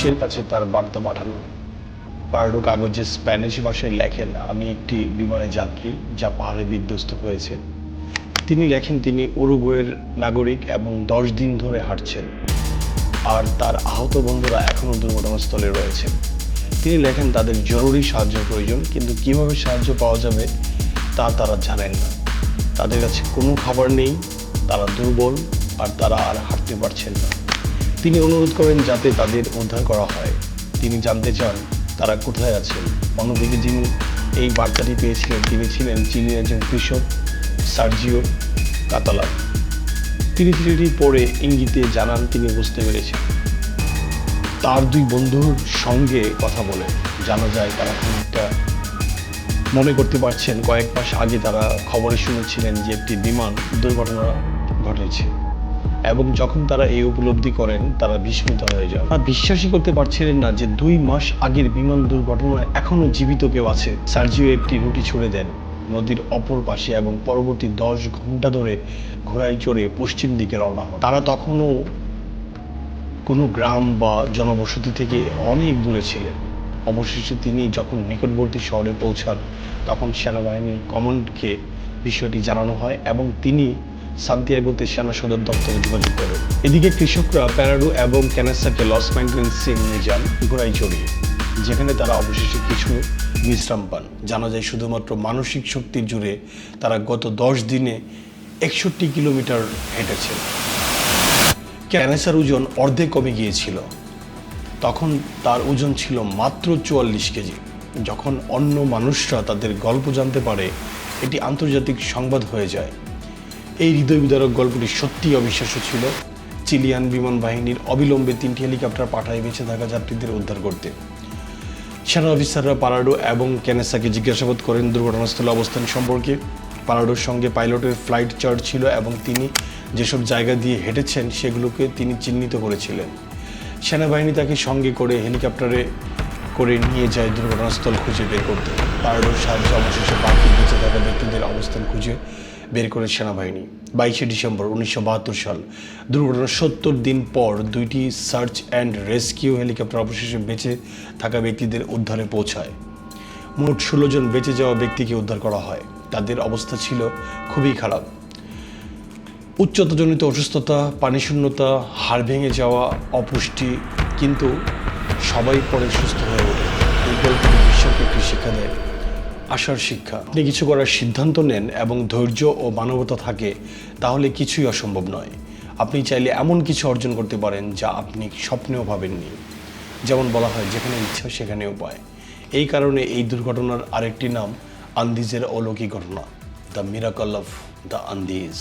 বিশ্বের কাছে তার বার্তা পাঠানো পার্ডো কাগজে স্প্যানিশ ভাষায় লেখেন, আমি একটি বিমানে যাত্রী, যা পাহাড়ে বিধ্বস্ত হয়েছে। তিনি লেখেন, তিনি উরুগুয়ের নাগরিক এবং দশ দিন ধরে হাঁটছেন। আর তার আহত বন্ধুরা এখনও দুর্ঘটনাস্থলে রয়েছে। তিনি লেখেন, তাদের জরুরি সাহায্য প্রয়োজন, কিন্তু কীভাবে সাহায্য পাওয়া যাবে তা তারা জানেন না। তাদের কাছে কোনো খাবার নেই, তারা দুর্বল, আর তারা আর হাঁটতে পারছেন না। তিনি অনুরোধ করেন যাতে তাদের উদ্ধার করা হয়। তিনি জানতে চান, তারা কোথায় আছেন। অন্যদিকে যিনি এই বার্তাটি পেয়েছিলেন, তিনি ছিলেন চীনের একজন কৃষক, সার্জিও কাতালা। তিনি চিঠিটি পড়ে ইঙ্গিতে জানান, তিনি বুঝতে পেরেছেন। তার দুই বন্ধুর সঙ্গে কথা বলে জানা যায়, তারা খানিকটা মনে করতে পারছেন, কয়েক মাস আগে তারা খবরে শুনেছিলেন যে একটি বিমান দুর্ঘটনা ঘটেছে। এবং যখন তারা এই উপলব্ধি করেন, তারা বিস্মিত হয়ে যান। আর বিশ্বাসই করতে পারছিলেন না যে দুই মাস আগের বিমান দুর্ঘটনায় এখনও জীবিত কেউ আছে। সার্জিও একটি রুটি ছুড়ে দেন নদীর অপর পাশে এবং পরবর্তী দশ ঘণ্টা ধরে ঘোড়ায় চড়ে পশ্চিম দিকে রওনা হন। তারা তখনও কোনো গ্রাম বা জনবসতি থেকে অনেক দূরে ছিলেন। অবশেষে তিনি যখন নিকটবর্তী শহরে পৌঁছান, তখন সেনাবাহিনীর কমান্ডকে বিষয়টি জানানো হয় এবং তিনি সান্তিয়াগোতে সেনা সদর দপ্তরে যোগাযোগ করেন এদিকে কৃষকরা প্যারাডো এবং ক্যানাসাকে লস নিয়ে যান ঘোড়ায় চড়িয়ে, যেখানে তারা অবশেষে কিছু বিশ্রাম পান। জানা যায় শুধুমাত্র মানসিক শক্তির জুড়ে তারা গত দশ দিনে একষট্টি কিলোমিটার হেঁটেছেন। ক্যানেসার ওজন অর্ধেক কমে গিয়েছিল। তখন তার ওজন ছিল মাত্র চুয়াল্লিশ কেজি। যখন অন্য মানুষরা তাদের গল্প জানতে পারে, এটি আন্তর্জাতিক সংবাদ হয়ে যায়। এই হৃদয় বিদারক গল্পটি সত্যিই অবিশ্বাস্য ছিল। চিলিয়ান বিমান বাহিনীর অবিলম্বে তিনটি হেলিকপ্টার পাঠায় বেঁচে থাকা যাত্রীদের উদ্ধার করতে। সেনা অফিসাররা পারাডো এবং ক্যানেসাকে জিজ্ঞাসাবাদ করেন দুর্ঘটনাস্থলে অবস্থান সম্পর্কে। পারাডোর সঙ্গে পাইলটের ফ্লাইট চার্ট ছিল এবং তিনি যেসব জায়গা দিয়ে হেঁটেছেন সেগুলোকে তিনি চিহ্নিত করেছিলেন। সেনাবাহিনী তাকে সঙ্গে করে হেলিকপ্টারে করে নিয়ে যায় দুর্ঘটনাস্থল খুঁজে বের করতে। পারাডোর সাহায্যে অবশেষে বাকি বেঁচে থাকা ব্যক্তিদের অবস্থান খুঁজে বের করে সেনাবাহিনী। বাইশে ডিসেম্বর উনিশশো বাহাত্তর সাল। দুর্ঘটনার সত্তর দিন পর দুইটি সার্চ অ্যান্ড রেস্কিউ হেলিকপ্টার অবশেষে বেঁচে থাকা ব্যক্তিদের উদ্ধারে পৌঁছায়। মোট ষোলো জন বেঁচে যাওয়া ব্যক্তিকে উদ্ধার করা হয়। তাদের অবস্থা ছিল খুবই খারাপ। উচ্চতাজনিত অসুস্থতা, পানিশূন্যতা, হাড় ভেঙে যাওয়া, অপুষ্টি, কিন্তু সবাই পরে সুস্থ হয়ে ওঠে। এই গল্পটি বিশ্বকে একটি শিক্ষা দেয় আশার শিক্ষা। আপনি কিছু করার সিদ্ধান্ত নেন এবং ধৈর্য ও মানবতা থাকে, তাহলে কিছুই অসম্ভব নয়। আপনি চাইলে এমন কিছু অর্জন করতে পারেন যা আপনি স্বপ্নেও ভাবেননি। যেমন বলা হয়, যেখানে ইচ্ছা সেখানে উপায় এই কারণে এই দুর্ঘটনার আরেকটি নাম, আন্দিজের অলৌকিক ঘটনা, the miracle of the Andes.